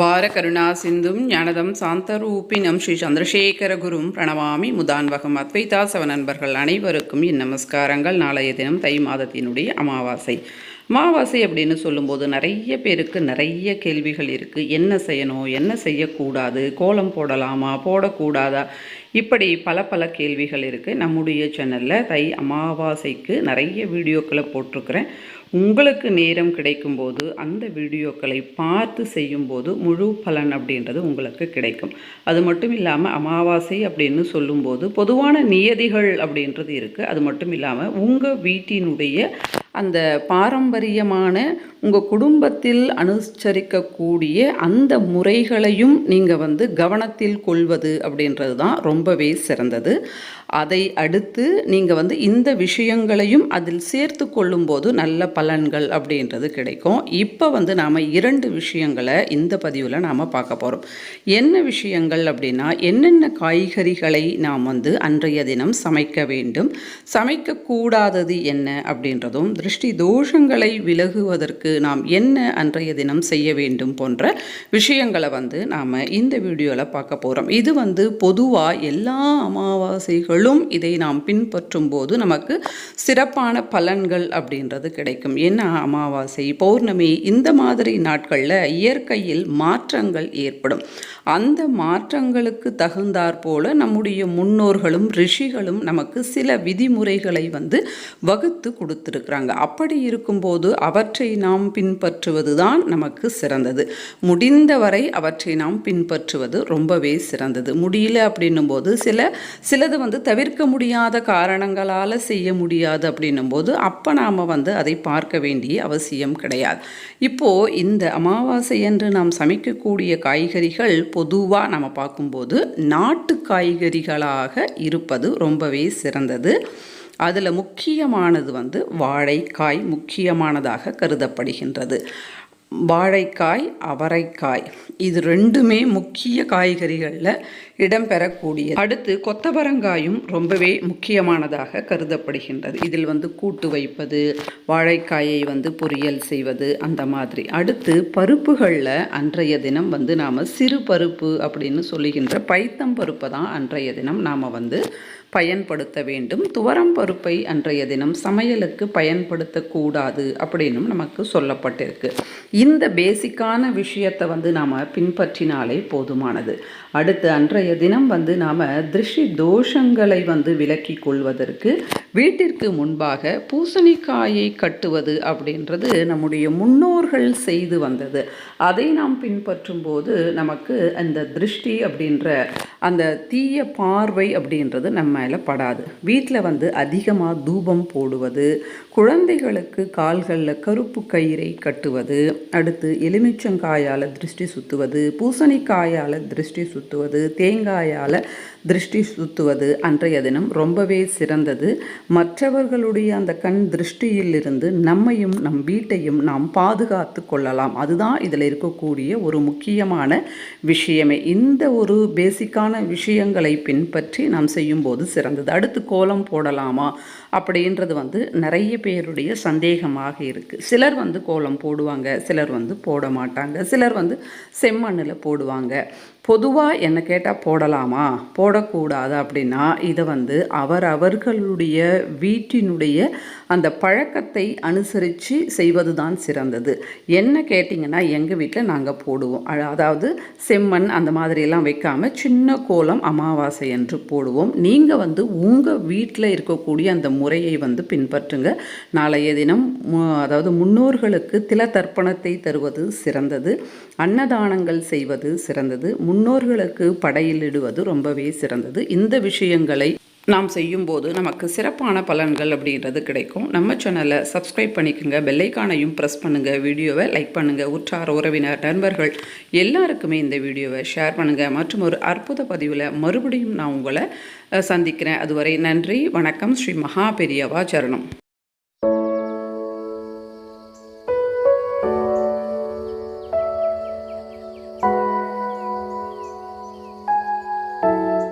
வாரகருணா சிந்தும் ஞானதம் சாந்தரூபினம் ஸ்ரீ சந்திரசேகரகுரும் பிரணவாமி முதான்வகம் அத்வைதாசவ நண்பர்கள் அனைவருக்கும் என் நமஸ்காரங்கள். நாளைய தினம் தை மாதத்தினுடைய அமாவாசை. அமாவாசை அப்படின்னு சொல்லும்போது நிறைய பேருக்கு நிறைய கேள்விகள் இருக்குது என்ன செய்யணும்? என்ன செய்யக்கூடாது? கோலம் போடலாமா? போடக்கூடாதா? இப்படி பல பல கேள்விகள் இருக்குது நம்முடைய சேனலில் தை அமாவாசைக்கு நிறைய வீடியோக்களை போட்டிருக்கிறேன். உங்களுக்கு நேரம் கிடைக்கும்போது அந்த வீடியோக்களை பார்த்து செய்யும்போது முழு பலன் அப்படின்றது உங்களுக்கு கிடைக்கும். அது மட்டும் இல்லாமல் அமாவாசை அப்படின்னு சொல்லும்போது பொதுவான நியதிகள் அப்படின்றது இருக்குது அது மட்டும் இல்லாமல் உங்கள் வீட்டினுடைய அந்த பாரம்பரியமான உங்கள் குடும்பத்தில் அனுசரிக்கக்கூடிய அந்த முறைகளையும் நீங்கள் வந்து கவனத்தில் கொள்வது அப்படின்றது தான் ரொம்பவே சிறந்தது. அதை அடுத்து நீங்கள் வந்து இந்த விஷயங்களையும் அதில் சேர்த்து கொள்ளும்போது நல்ல பலன்கள் அப்படின்றது கிடைக்கும். இப்போ வந்து நாம் இரண்டு விஷயங்களை இந்த பதிவில் நாம் பார்க்க போகிறோம் என்ன விஷயங்கள் அப்படின்னா என்னென்ன காய்கறிகளை நாம் வந்து அன்றைய தினம் சமைக்க வேண்டும் சமைக்கக்கூடாதது என்ன அப்படின்றதும் திருஷ்டி தோஷங்களை விலகுவதற்கு நாம் என்ன அன்றைய தினம் செய்ய வேண்டும் போன்ற விஷயங்களை வந்து நாம் இந்த வீடியோவில் பார்க்க போகிறோம் இது வந்து பொதுவாக எல்லா அமாவாசைகளும் இதை நாம் பின்பற்றும் போது நமக்கு சிறப்பான பலன்கள் அப்படின்றது கிடைக்கும். ஏன்னா அமாவாசை பௌர்ணமி இந்த மாதிரி நாட்களில் இயற்கையில் மாற்றங்கள் ஏற்படும். அந்த மாற்றங்களுக்கு தகுந்தாற் போல நம்முடைய முன்னோர்களும் ரிஷிகளும் நமக்கு சில விதிமுறைகளை வந்து வகுத்து கொடுத்துருக்குறாங்க. அப்படி இருக்கும்போது அவற்றை நாம் பின்பற்றுவது தான் நமக்கு சிறந்தது. முடிந்தவரை அவற்றை நாம் பின்பற்றுவது ரொம்பவே சிறந்தது. முடியல அப்படின்னும் போது சில சிலது வந்து தவிர்க்க முடியாத காரணங்களால் செய்ய முடியாது அப்படின்னும் போது அப்போ நாம் வந்து அதை பார்க்க வேண்டிய அவசியம் கிடையாது. இப்போது இந்த அமாவாசை என்று நாம் சமைக்கக்கூடிய காய்கறிகள் பொதுவாக நம்ம பார்க்கும்போது நாட்டு காய்கறிகளாக இருப்பது ரொம்பவே சிறந்தது. அதில் முக்கியமானது வந்து வாழைக்காய் முக்கியமானதாக கருதப்படுகின்றது. வாழைக்காய் அவரைக்காய் இது ரெண்டுமே முக்கிய காய்கறிகளில் இடம்பெறக்கூடிய அடுத்து கொத்தவரங்காயும் ரொம்பவே முக்கியமானதாக கருதப்படுகின்றது. இதில் வந்து கூட்டு வைப்பது வாழைக்காயை வந்து பொரியல் செய்வது அந்த மாதிரி. அடுத்து பருப்புகளில் அன்றைய தினம் வந்து நாம் சிறு பருப்பு அப்படின்னு சொல்லுகின்ற பைத்தம் பருப்பை தான் அன்றைய தினம் நாம் வந்து பயன்படுத்த வேண்டும். துவரம் பருப்பை அன்றைய தினம் சமையலுக்கு பயன்படுத்தக்கூடாது அப்படின்னும் நமக்கு சொல்லப்பட்டிருக்கு. இந்த பேசிக்கான விஷயத்தை வந்து நாம் பின்பற்றினாலே போதுமானது. அடுத்து அன்றைய தினம் வந்து நாம் திருஷ்டி தோஷங்களை வந்து விலக்கி கொள்வதற்கு வீட்டிற்கு முன்பாக பூசணிக்காயை கட்டுவது அப்படின்றது நம்முடைய முன்னோர்கள் செய்து வந்தது. அதை நாம் பின்பற்றும் போது நமக்கு அந்த திருஷ்டி அப்படின்ற அந்த தீய பார்வை அப்படின்றது நம்ம மேலே படாது வீட்டில் வந்து அதிகமாக தூபம் போடுவது குழந்தைகளுக்கு கால்களில் கருப்பு கயிறை கட்டுவது அடுத்து எலுமிச்சங்காயால் திருஷ்டி சுற்றுவது பூசணிக்காயால் திருஷ்டி சுற்றுவது தேங்காயால் திருஷ்டி சுற்றுவது அன்றைய தினம் ரொம்பவே சிறந்தது. மற்றவர்களுடைய அந்த கண் திருஷ்டியிலிருந்து நம்மையும் நம் வீட்டையும் நாம் பாதுகாத்து கொள்ளலாம். அதுதான் இதில் இருக்கக்கூடிய ஒரு முக்கியமான விஷயமே. இந்த ஒரு பேசிக்கான விஷயங்களை பின்பற்றி நாம் செய்யும்போது சிறந்தது. அடுத்து கோலம் போடலாமா? அப்படின்றது வந்து நிறைய பேருடைய சந்தேகமாக இருக்குது சிலர் வந்து கோலம் போடுவாங்க சிலர் வந்து போட மாட்டாங்க சிலர் வந்து செம்மண்ணில் போடுவாங்க. பொதுவாக என்ன கேட்டால் போடலாமா? போடக்கூடாது அப்படின்னா இதை வந்து அவர் அவர்களுடைய வீட்டினுடைய அந்த பழக்கத்தை அனுசரித்து செய்வது தான் சிறந்தது. என்ன கேட்டிங்கன்னா எங்கள் வீட்டில் நாங்கள் போடுவோம். அதாவது செம்மண் அந்த மாதிரியெல்லாம் வைக்காமல் சின்ன கோலம் அமாவாசை என்று போடுவோம். நீங்கள் வந்து உங்கள் வீட்டில் இருக்கக்கூடிய அந்த முறையை வந்து பின்பற்றுங்க. நாளைய தினம் அதாவது முன்னோர்களுக்கு தில தர்ப்பணத்தை தருவது சிறந்தது. அன்னதானங்கள் செய்வது சிறந்தது. முன்னோர்களுக்கு படையிலிடுவது ரொம்பவே சிறந்தது. இந்த விஷயங்களை நாம் செய்யும்போது நமக்கு சிறப்பான பலன்கள் அப்படின்றது கிடைக்கும். நம்ம சேனலை சப்ஸ்கிரைப் பண்ணிக்கோங்க. பெல்லைக்கானையும் ப்ரெஸ் பண்ணுங்கள் வீடியோவை லைக் பண்ணுங்கள் உற்றார் உறவினர் நண்பர்கள் எல்லாருக்குமே இந்த வீடியோவை ஷேர் பண்ணுங்கள் மற்றும் ஒரு அற்புத பதிவில் மறுபடியும் நான் உங்களை சந்திக்கிறேன். அதுவரை நன்றி வணக்கம். ஸ்ரீ மகா பெரியவா சரணம்.